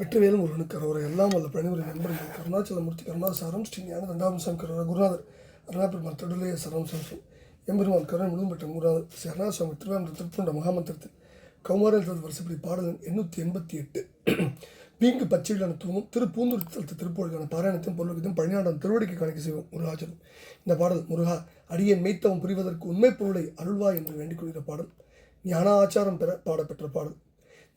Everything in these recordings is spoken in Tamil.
வெற்றிவேலும் ஒருவனுக்கு அவரை எல்லாம் வல்ல பணிவுரை நண்பர்கள் கருணாச்சலமூர்த்தி கருணாசாரம் ஸ்ரீ ஞான தண்டாம்சம் கருணா குருநாதர் அருணாபெருமான் தொடுலைய சரம் சம்சம் எம்பெருமான் கருணை முழுவதும் பெற்ற குருநாதர் சரணாசுவாமி திருவாரூர் திருப்பூண்ட மகாமந்திரத்தில் கௌமாரல் தது வருஷப்படி பாடலின் எண்ணூற்றி எண்பத்தி எட்டு. பீங்கு பச்சையிலான தூங்கும் திரு பூந்துருத்தலத்து திருப்பொழுக்கான பாராயணத்தையும் பொருளுக்கும் பழனியாண்டம் திருவடிக்கு கணக்கு செய்வோம் முருகாச்சலம். இந்த பாடல் முருகா அடியை மெய்த்தவம் புரிவதற்கு உண்மை பொருளை அருள்வா என்று வேண்டிக் கொள்கிற பாடல். ஞான ஆச்சாரம் பெற பாடப்பெற்ற பாடல்.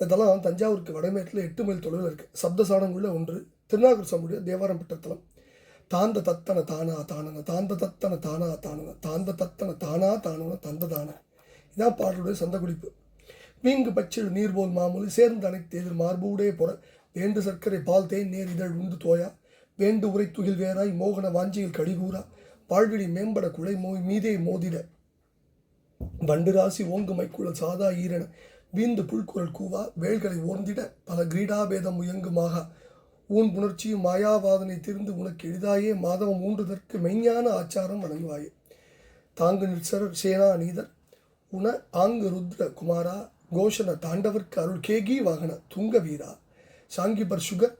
இந்த தலம் தஞ்சாவூருக்கு வடமேற்கில் எட்டு மைல் தொலைவில் இருக்குது சப்தசானங்குள்ள ஒன்று திருநாகூர் சமுடைய தேவாரம் பெற்ற தலம். தாந்த தத்தன தானா தானன தாந்த தத்தன தானா தானன தாந்த தத்தன தானா தானன தந்த தான. இதான் பாடலுடைய சந்த குறிப்பு மீங்கு பச்சில் நீர்போல் மாமூலி சேர்ந்து அனைத்து எதிர் மார்பூடே புற. வேண்டு சர்க்கரை பால் தேன் நேர் இதழ் உண்டு தோயா. வேண்டு உரை துகில் வேறாய் மோகன வாஞ்சியில் கடிகூரா வாழ்விழி மேம்பட குலை மோய் மீதே மோதிட. வண்டு ராசி ஓங்கு மைக்குழல் சாதா ஈரன. வீந்து புல்குரல் கூவா வேல்களை ஓர்ந்திட பல கிரீடாபேதம் முயங்குமாக. ஊன் புணர்ச்சியும் மாயாவாதனை திரிந்து உனக்கு எளிதாயே மாதவம் ஊன்றுதற்கு மெய்ஞான ஆச்சாரம் வழங்குவாயே. தாங்கு நிற்சரர் சேனா நீதர் உன ஆங்கு ருத்ர குமாரா கோஷன தாண்டவர்க்கு அருள் கேகி வாகன துங்க வீரா. சாங்கிபர் சுகர்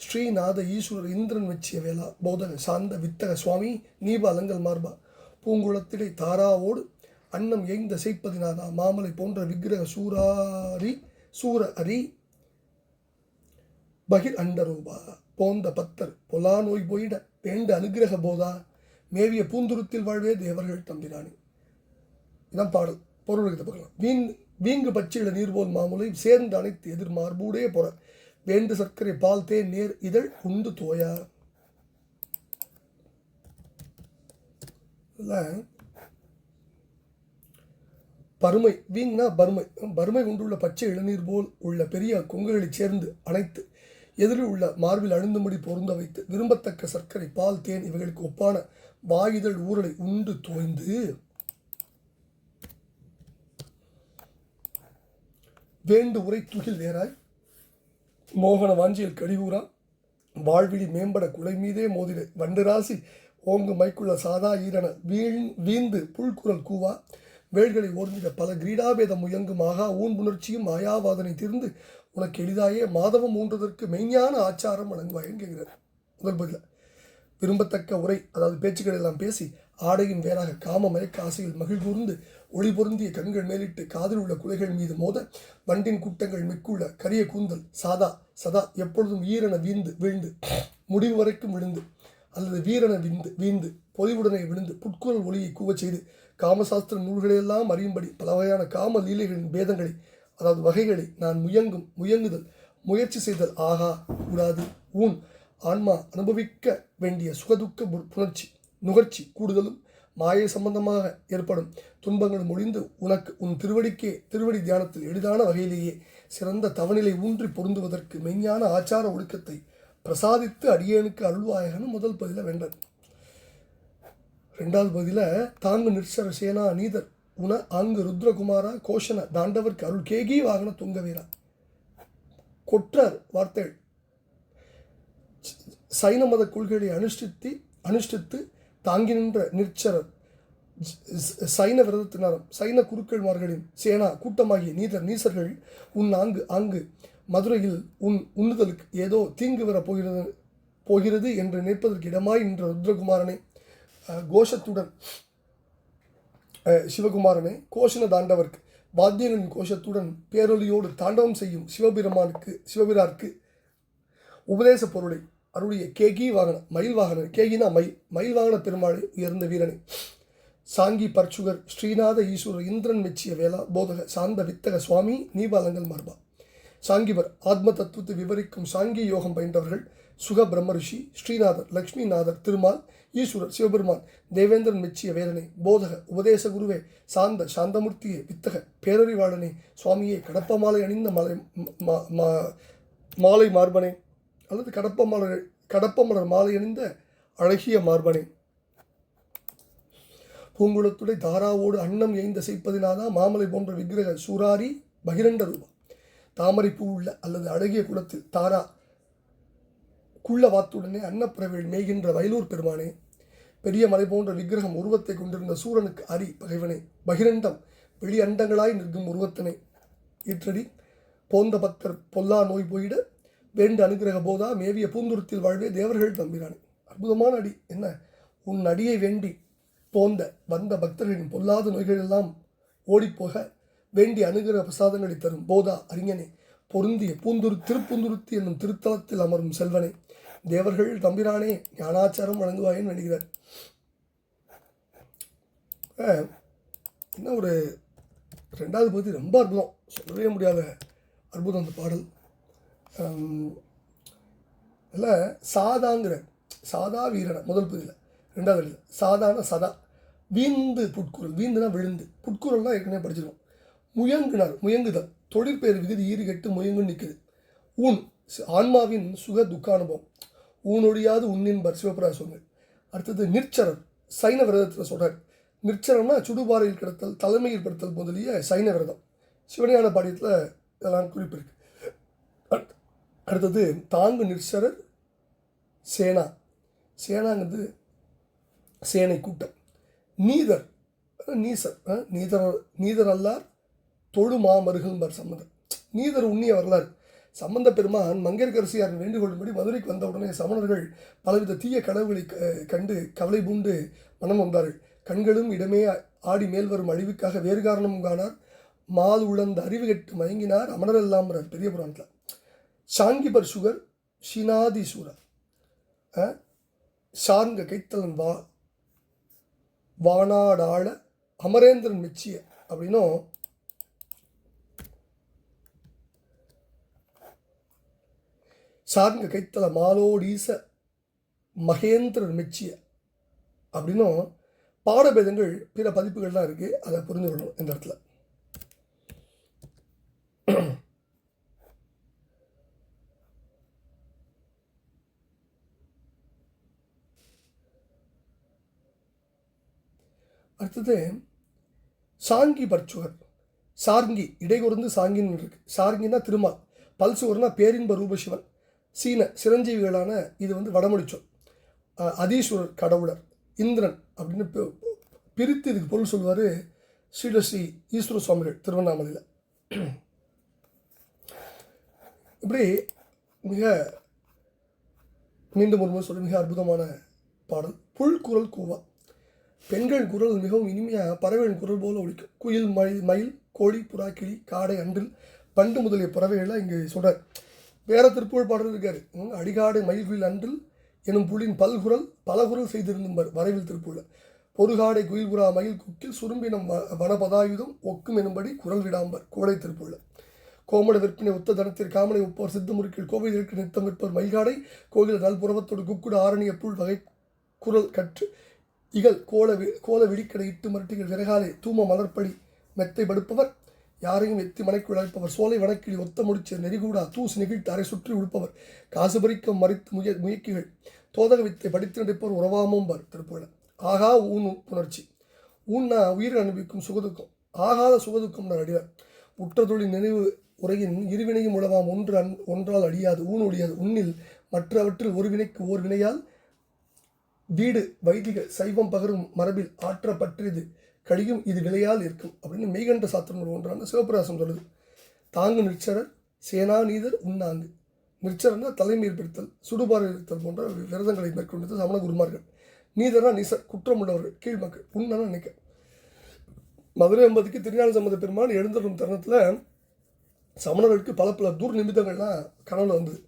ஸ்ரீநாத ஈஸ்வரர் இந்திரன் வெச்சிய வேளா போதக சாந்த வித்தக சுவாமி நீப அலங்கல் மார்பா. பூங்குளத்திடை தாராவோடு அன்னம் எய்ந்த செய்ப்பதினாதா? மாமலை போன்ற விக்கிரக சூராரி சூர அரி பகிர் அண்டரூபா. போந்த பத்தர் பொலா நோய் போயிட வேண்ட அனுகிரக போதா? மேவிய பூந்துருத்தில் வாழ்வே தேவர்கள் தம்பிரானி இதான் பாடல். பொருளுக்கு பார்க்கலாம் வீண் வீங்கு பச்சையில நீர்போல் மாமுலை சேர்ந்து அனைத்து எதிர் மார்பூடே பொற. வேண்டு சர்க்கரை பால் தேன் நேர் இதழ் உண்டு தோயா. இல்லை பருமை வீங்னா பருமை. பருமை கொண்டுள்ள பச்சை இளநீர் போல் உள்ள பெரிய கொங்குகளைச் சேர்ந்து அணைத்து எதிரில் உள்ள மார்பில் அழுந்தும்படி பொருந்த வைத்து விரும்பத்தக்க சர்க்கரை பால் தேன் இவைகளுக்கு ஒப்பான வாயுதழ் ஊரலை உண்டு தோய்ந்து. வேண்டு உரை துகில் வேறாய் மோகன வாஞ்சியில் கடிகூறா. வாழ்விழி மேம்பட குலை மீதே மோதிட வண்டு ராசி ஓங்கு மைக்குள்ள சாதா ஈரன வீண் வீந்து புல்குரல் கூவா. வேள்களை ஓர்ந்திட பல கிரீடாபேத முயங்கும் ஊன் புணர்ச்சியும் மாயாவாதனை திருந்து உனக்கு எளிதாயே மாதவம் ஊன்றதற்கு மெய்ஞான ஆச்சாரம் வழங்குவாயன்னு கேட்கிறார் முதல் பதில. விரும்பத்தக்க உரை அதாவது பேச்சுக்கள் எல்லாம் பேசி ஆடையின் வேறாக காம மயக்க ஆசையில் மகிழ் கூர்ந்து ஒளி பொருந்திய கண்கள் மேலிட்டு காதில் உள்ள குலைகள் மீது மோத வண்டின் கூட்டங்கள் மிக்குள்ள கரிய கூந்தல் சாதா சதா எப்பொழுதும் ஈரன வீந்து வீழ்ந்து முடிவு வரைக்கும் விழுந்து அல்லது வீரன விந்து வீந்து பொதிவுடனே விழுந்து புட்குரல் ஒளியை கூவச் செய்து காமசாஸ்திர நூல்களையெல்லாம் அறியும்படி பல வகையான காம லீலைகளின் பேதங்களை அதாவது வகைகளை நான் முயங்கும் முயங்குதல் முயற்சி செய்தல். ஆகா கூடாது ஊன். ஆன்மா அனுபவிக்க வேண்டிய சுகதுக்க பு- புணர்ச்சி நுகர்ச்சி கூடுதலும் மாயை சம்பந்தமாக ஏற்படும். துன்பங்கள் முடிந்து உனக்கு உன் திருவடிக்கே திருவடி தியானத்தில் எளிதான வகையிலேயே சிறந்த தவநிலை ஊன்றி பொருந்துவதற்கு மெய்ஞான ஆச்சார ஒழுக்கத்தை பிரசாதித்து அடியேனுக்கு அருள்வாயகன் முதல் பதில வேண்டார் ரெண்டாவது பதில தாங்கு நிற்சர சேனா நீதர் உன ஆங்கு ருத்ரகுமாரா கோஷன தாண்டவர்க்கு அருள் கேகி வாகன துங்க வீரா கொற்றார் வார்த்தைகள். சைன மத கொள்கைகளை அனுஷ்டித்து அனுஷ்டித்து தாங்கி நின்ற நிற்சரர். சைன விரதத்தினரும் சைன குருக்கள்மார்களின் சேனா கூட்டமாகிய நீதர் நீசர்கள் உன் ஆங்கு ஆங்கு மதுரையில் உன் உண்ணுதலுக்கு ஏதோ தீங்கு வரப் போகிறது போகிறது என்று நினைப்பதற்கு இடமாய் நின்ற ருத்ரகுமாரனை கோஷத்துடன் சிவகுமாரனே கோஷன தாண்டவர்க்கு வாத்தியனின் கோஷத்துடன் பேரொலியோடு தாண்டவம் செய்யும் சிவபெருமானுக்கு சிவபிரார்க்கு உபதேச பொருளை அருளிய கேகி வாகன மயில் வாகன கேகினா மயில் மயில் வாகன பெருமாளை உயர்ந்த வீரனை. சாங்கி பர்ச்சுகர் ஸ்ரீநாத ஈஸ்வரர் இந்திரன் மெச்சிய வேளா போதக சாந்த வித்தக சுவாமி நீபாலங்கள் மார்பா. சாங்கிபர் ஆத்ம தத்துவத்தை விவரிக்கும் சாங்கி யோகம் பயின்றவர்கள் சுக பிரம்மரிஷி ஸ்ரீநாதர் லக்ஷ்மிநாதர் திருமால் ஈஸ்வரர் சிவபெருமான் தேவேந்திரன் மெச்சிய வேலனை போதக உபதேச குருவே சாந்த சாந்தமூர்த்தியே வித்தக பேரறிவாளனே சுவாமியே கடப்ப மாலை அணிந்த மலை மாலை மார்பனே அல்லது கடப்ப மலர் கடப்ப மலர் மாலை அணிந்த அழகிய மார்பனே. பூங்குளத்துடை தாராவோடு அன்னம் எய்ந்த செய்ப்பதினாதா மாமலை போன்ற விக்கிரக சூராரி பகிரண்ட ரூபம். தாமரை பூ உள்ள அல்லது அழகிய குளத்தில் தாரா குள்ள வாத்துடனே அன்னப்பிரவேள் மேய்கின்ற வயலூர் பெருமானே பெரிய மலை போன்ற விக்கிரகம் உருவத்தை கொண்டிருந்த சூரனுக்கு அரி பகைவனே பகிரண்டம் வெளி அண்டங்களாய் நிற்கும் உருவத்தனை. ஈற்றடி போந்த பக்தர் பொல்லா நோய் போயிட வேண்டு அனுகிரக போதா மேவிய பூந்துருத்தில் வாழ்வே தேவர்கள் தம்பிரானே. அற்புதமான அடி என்ன? உன் அடியை வேண்டி போந்த வந்த பக்தர்களின் பொல்லாத நோய்கள் எல்லாம் ஓடிப்போக வேண்டி அனுகிரக பிரசாதங்களை தரும் போதா அறிஞனே. பொருந்திய பூந்துரு திருப்பூந்துருத்தி என்னும் திருத்தலத்தில் அமரும் செல்வனே. தேவர்கள் தம்பிரானே ஞானாச்சாரம் வழங்குவாயேன்னு வேண்டுகிறார் என்ன ஒரு ரெண்டாவது பகுதி ரொம்ப அற்புதம். சொல்லவே முடியாத அற்புதம் அந்த பாடல். இல்லை அதில் சாதாங்கிற சாதா வீரன முதல் பகுதியில். ரெண்டாவது வரியில் சாதான சதா. வீந்து புட்குரல் வீந்துனா விழுந்து. புட்குரல்னா ஏற்கனவே படிச்சிருக்கோம். முயங்குனார் முயங்குதல். தொழிற்பெயர் விகுதி ஈறுகெட்டு முயங்கு நிற்குது. ஊன் ஆன்மாவின் சுக துக்கானுபவம். ஊனொழியாது உன்னின்பர் சிவபிராசுவங்கள் அடுத்தது நிற்சரர் சைன விரதத்தில் சொல்கிறார் நிற்சரம்னா சுடுபாறையில் கிடத்தல் தலைமையில் படுத்தல் முதலிய சைன விரதம். சிவனியான பாடியத்தில் இதெல்லாம் குறிப்பிருக்கு. அடுத்தது தாங்கு நிற்சரர் சேனா. சேனாங்கிறது சேனை கூட்டம். நீதர் நீசர் நீதர் நீதர் அல்லார் தொழு மாமருகன்பர் சம்பந்தர். நீதர் உண்ணிய வரலாறு. சம்பந்த பெருமான் மங்கையர்கரசியாரின் வேண்டுகோளின்படி மதுரைக்கு வந்த உடனே சமணர்கள் பலவித தீய கனவுகளை க- கண்டு கவலை பூண்டு மனம் வந்தார்கள். கண்களும் இடமே ஆடி மேல் வரும் அழிவுக்காக வேறு காரணமும் காணார். மால் உழந்த அறிவு கெட்டு மயங்கினார். அமரரெல்லாம் பெரிய புராணத்தில். சாங்கிபர் சுகர் ஷினாதிசூரர் அஹ், சார்ங்க கைத்தலன் வா வானாடாள அமரேந்திரன் மிச்சிய அப்படின்னும் சார்ங்க கைத்தல மாலோடீச மகேந்திரன் மெச்சிய அப்படின்னும் பாடபேதங்கள் பிற பதிப்புகள்லாம் இருக்குது அதை புரிந்து கொள்ளணும் இந்த இடத்துல. அடுத்தது சாங்கி பர்ச்சுகர். சார்ங்கி இடைகுறந்து சாங்கின்னு இருக்கு. சார்ங்கின்னா திருமால் பல்சுவர்னா பேரின்ப ரூபசிவன் சீன சிரஞ்சீவிகளான இது வந்து வடமொழிச்சொல். அதீஸ்வரர் கடவுளர் இந்திரன் அப்படின்னு பிரித்து இதுக்கு பொருள் சொல்வார் ஸ்ரீலஸ்ரீ ஈஸ்வர சுவாமிகள் திருவண்ணாமலையில். இப்படி மிக மீண்டும் ஒரு முறை சொல்ல மிக அற்புதமான பாடல். புல்குரல் கூவா. பெண்கள் குரல் மிகவும் இனிமையாக பறவைகளின் குரல் போல ஒழிக்கும் குயில் மயில் மயில் கோழி புறாக்கிளி காடை அன்றில் பண்டு முதலிய பறவைகள்லாம் இங்கே சொல்கிறார் வேற திருப்புகழ் பாடல் இருக்காரு. அடிகாடு மயில் குயில் அன்றில் எனும் புலின் பல்குரல் பலகுரல் செய்திருந்தும் வரைவில் திருப்புள்ள பொறுகாடை குயில்புறா மயில் குக்கில் சுரும்பினம் வ- வனபதாயுதம் ஒக்கும் எனும்படி குரல் விடாம்பர் கோடை திருப்புள்ள கோமட விற்பனை ஒத்த தனத்தில் காமனை ஒப்போர் சித்த முறுக்கில் கோவிலிற்கு நித்தம் விற்பர் மயில்காடை கோவில் நல்புறவத்தோடு குக்குடு ஆரணிய புல் வகை குரல் கற்று இகல் கோல வி கோல விழிக்கடை இட்டு மரட்டிகள் விறகாலே தூம மலர்ப்படி மெத்தை படுப்பவர் யாரையும் எத்தி மலைக்கு அழைப்பவர். சோலை வடக்கிளி ஒத்த முடிச்ச நெறிகூடா தூசு நெகிழ்த்து அரை சுற்றி உடுப்பவர் காசு பறிக்க மறித்து முய முயக்கிகள். தோதக வித்தை படித்து நடிப்பவர் உறவாமும்பர் திருப்புகழ. ஆகா ஊன் புணர்ச்சி ஊன்னா உயிர் அனுபவிக்கும் சுகதுக்கம். ஆகாத சுகதுக்கம் நான் அடியார் உற்றதொழி நினைவு உரையின் இருவினையும் உளவாம். ஒன்று அன் ஒன்றால் அடியாது ஊன் ஒழியாது. உன்னில் மற்றவற்றில் ஒரு வினைக்கு ஓர் வினையால் வீடு வைதிக சைவம் பகரும் மரபில் ஆற்றப்பற்றியது கழியும் இது விலையால் இருக்கும் அப்படின்னு மெய்கண்ட சாத்திரங்கள் ஒன்றான சிவபிரகாசம் சொல்லுது. தாங்கு நிற்சரர் சேனாநீதர் உண்ணாங்கு. நிற்சரன்னா தலைமையேற்படுத்தல் சுடுபாறு இருத்தல் போன்ற விரதங்களை மேற்கொண்டது சமண குருமார்கள். நீதனா நிசர் குற்றம் உள்ளவர்கள் கீழ்மக்கள் உண்ணான நினைக்க. மதுரை அம்பதிக்கு திருஞான சம்பந்த பெருமான் எழுந்தரும் தருணத்தில் சமணர்களுக்கு பல பல துர் நிமித்தங்கள்லாம் கனவுல வந்தது.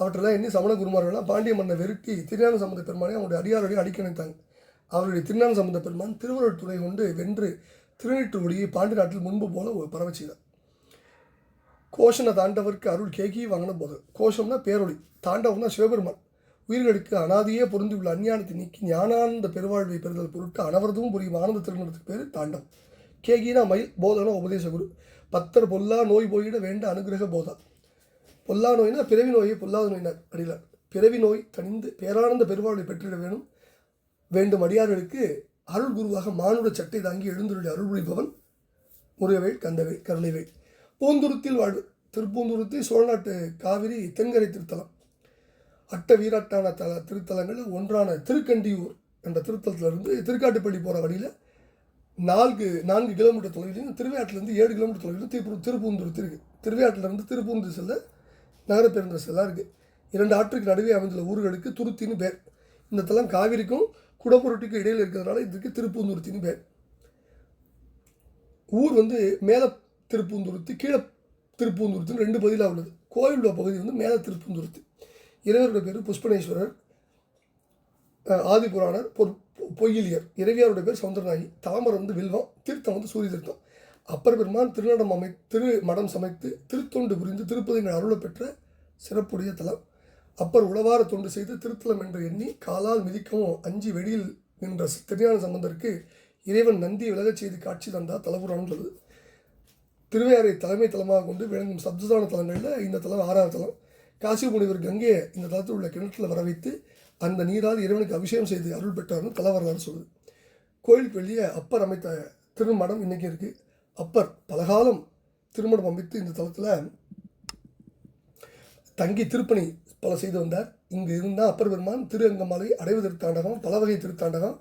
அவற்றெல்லாம் எண்ணி சமண குருமார்கள்லாம் பாண்டிய மன்னை வெறுட்டி திருஞான சம்பந்த பெருமானை அவனுடைய அடியாரோடைய அடிக்க நினைத்தாங்க அவருடைய திருஞான சம்பந்த பெருமான் திருவருள் துணை கொண்டு வென்று திருநீற்று ஒளியை பாண்டி நாட்டில் முன்பு போல ஒரு பரவ செய்தார். கோஷன தாண்டவருக்கு அருள் கேகி வாங்கின போது கோஷம்னா பேரொளி தாண்டவம்னா சிவபெருமான். உயிர்களுக்கு அனாதியே பொருந்தியுள்ள அஞ்ஞானத்தை நீக்கி ஞானானந்த பெருவாழ்வை பெறுதல் பொருட்டு அனவரதும் புரியும் ஆனந்த திருமணத்துக்கு பேர் தாண்டவம். கேகினா மயில் போதனா உபதேச குரு. பத்தர் பொல்லா நோய் போயிட வேண்ட அனுகிரக போதா. பொல்லா நோய்னா பிறவி நோயை பொல்லாத நோயினார் அடிலார் பிறவி நோய் தனிந்து பேரானந்த பெருவாழ்வை பெற்றிட வேணும். வேண்டும் அடியார்களுக்கு அருள் குருவாக மானுட சட்டை தாங்கி எழுந்துள்ள அருள் புரிபவன் முருகவேல் கந்தவேல் கருணைவேல் பூந்துருத்தில் வாழ்வு. திருப்பூந்துருத்தி சோழநாட்டு காவிரி தென்கரை திருத்தலம். அட்ட வீராட்டான தல திருத்தலங்களில் ஒன்றான திருக்கண்டியூர் என்ற திருத்தலத்திலிருந்து திருக்காட்டுப்பள்ளி போகிற வழியில் நான்கு நான்கு கிலோமீட்டர் தொலைவிலையும் திருவையாட்டிலேருந்து ஏழு கிலோமீட்டர் தொலைவிலும் திருப்பூர் திருப்பூந்துருத்தி இருக்குது திருவையாட்டிலேருந்து திருப்பூந்துரு செல்ல நகர பேருந்து இருக்குது இரண்டு ஆற்றுக்கு நடுவே அமைந்துள்ள ஊர்களுக்கு துருத்தின்னு பேர். இந்த தலம் காவிரிக்கும் குடப்புரட்டிக்கும் இடையில் இருக்கிறதுனால இதுக்கு திருப்பூந்துருத்தின்னு பேர். ஊர் வந்து மேலே திருப்பூந்துருத்தி கீழே திருப்பூந்துருத்தின்னு ரெண்டு பகுதியில் உள்ளது. கோயிலோட பகுதி வந்து மேலே திருப்பூந்துருத்தி. இறைவருடைய பேர் புஷ்பனேஸ்வரர் ஆதிபுராணர் பொற் பொ- பொய்யிலியர். இறைவியாருடைய பேர் சவுந்தரநாயகி. தாமரம் வந்து வில்வம் தீர்த்தம் வந்து சூரிய தீர்த்தம். அப்பர் பெருமான் திருநடம் அமை திரு மடம் சமைத்து திருத்தொண்டு புரிந்து திருப்பதியின் அருளை பெற்ற சிறப்புடைய தலம். அப்பர் உளவார தொண்டு செய்து திருத்தலம் என்று எண்ணி காலால் மிதிக்கவும் அஞ்சு வெளியில் நின்ற திருஞான சம்பந்தருக்கு இறைவன் நந்தி விலகச் செய்து காட்சி தந்தா தலபுராணம் உள்ளது திருவையாறை தலைமை தலமாக கொண்டு விளங்கும் சப்ததான தலங்களில் இந்த தலம் ஆறாவது தலம். காசி முனிவர் கங்கையை இந்த தலத்தில் உள்ள கிணற்றில் வர வைத்து அந்த நீரால் இறைவனுக்கு அபிஷேகம் செய்து அருள் பெற்றார்னு தலவரலாறு சொல்லுது. கோயிலுக்கு வெளியே அப்பர் அமைத்த திருமடம் இன்னைக்கு இருக்குது அப்பர் பலகாலம் திருமணம் அமைத்து இந்த தலத்தில் தங்கி திருப்பணி பல செய்து வந்தார். இங்கு இருந்தால் அப்பர் பெருமான் திரு அங்கமாலை அடைவு திருத்தாண்டகம் பல வகை திருத்தாண்டகம்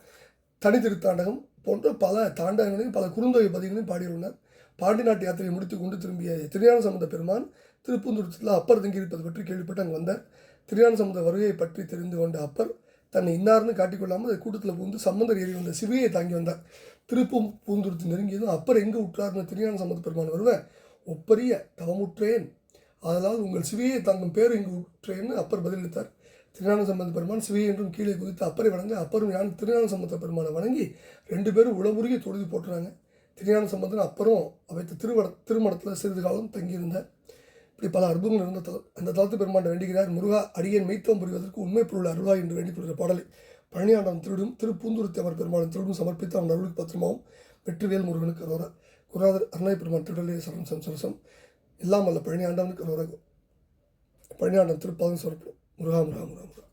தனி திருத்தாண்டகம் போன்ற பல தாண்டகங்களையும் பல குறுந்தொகை பதிகளையும் பாடியுள்ளனர் பாண்டி நாட்டு யாத்திரையை முடித்துக் கொண்டு திரும்பிய திருஞான சம்பந்த பெருமான் திருப்பூந்துருத்தில் அப்பர் தங்கியிருப்பது பற்றி கேள்விப்பட்டு அங்கே வந்தார். திருஞான சம்பந்த வருகையை பற்றி தெரிந்து கொண்ட அப்பர் தன்னை இன்னார்னு காட்டிக்கொள்ளாமல் அதை கூட்டத்தில் புகுந்து சம்பந்தர் ஏறி வந்த சிவியை தாங்கி வந்தார். திருப்பும் பூந்துருத்து நெருங்கியதும் அப்பர் எங்கே உற்றார்னு திருஞான சம்பந்த பெருமான் வருவேன் ஒப்பரிய தவமுற்றேன் அதனால் உங்கள் சிவியை தங்கும் பேர் இங்கு உற்றேன்னு அப்பர் பதிலளித்தார். திருஞான சம்பந்த பெருமான் சிவியை என்றும் கீழே குதித்து அப்பரை வணங்க அப்பரும் ஞான திருஞான சம்பந்த பெருமானை வணங்கி ரெண்டு பேரும் உளமுருகி தொழுதி போட்டுறாங்க திருஞான சம்பந்தன் அப்பரும் அவைத்த திருவட திருமணத்தில் சிறிது காலம் தங்கியிருந்தார். இப்படி பல அற்புதங்கள் இருந்த தலம் அந்த தளத்து பெருமான் வேண்டுகிறார் முருகா அடியேன் மெய்த்தவம் புரிவதற்கு உண்மை பொருள் அருளாய் என்று வேண்டிக்கொள்கிற பாடலை பழனியாண்டம் திருடும் திருப்பூந்துருத்தி அவர் பெருமான் திருடும் சமர்ப்பித்து அவன் அருளுக்கு பத்திரமாவும் வெற்றிவேல் முருகனுக்கு அரோரா. குராதர் அருணாய் பெருமான் திருடலே சரணம் சம்சரசம் எல்லாம் அல்ல பழனியாண்டவனுக்கு பழனி ஆண்டவன் திருப்பாதம் சொல்லப்படும் முருகா முருகா முருகா முருகா.